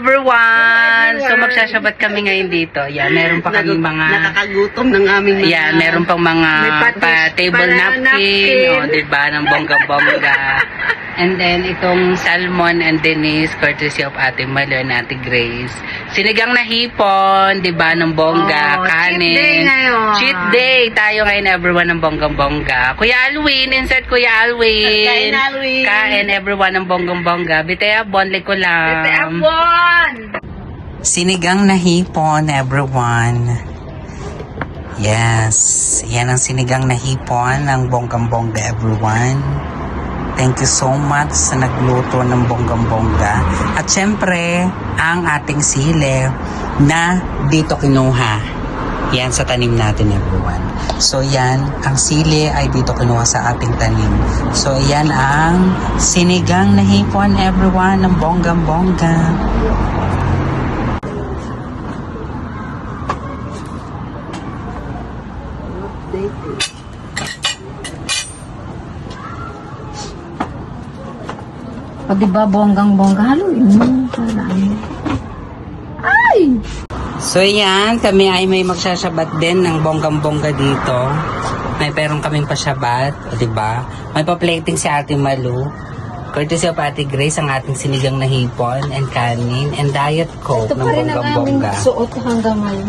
everyone! Magsasabat kami ngayon dito. Yan, meron pa kami mga... Nakakagutom ng aming mga... Yan, meron pang mga patis- pa, table napkin, napkin. o, di ba, ng bongga-bongga. and then, itong salmon and Denise, courtesy of Ate Malo and Ate Grace. Sinigang na hipon, di ba, ng bongga, Oh, kanin. cheat day ngayon. Cheat day tayo ngayon, everyone, ng bonggang-bongga. Kuya Alwin, insert Kuya Alwin. Kain, Alwin. Kain, everyone, ng bonggang-bongga. Bitea, bonle ko lang. F1! Sinigang na hipon, everyone. Yes. Yan ang sinigang na hipon ng bonggang-bongga, everyone. Thank you so much sa nagluto ng bonggang-bongga. At syempre, ang ating sile na dito kinuha. Yan sa tanim natin, everyone. So, yan. Ang sili ay dito kinuha sa ating tanim. So, yan ang sinigang na hipon, everyone, ng bonggang-bongga. O diba, bonggang-bongga, haluin mo. Para ano. Ay! So yan, kami ay may magsasabat din ng bonggang-bongga dito. May perong kaming pasabat, o diba? May pa-plating si Ate Malu. Courtesy of Ate Grace, ang ating sinigang na hipon and kanin and diet coke Ito ng pa rin ang aming bonggang-bongga. suot hanggang ngayon.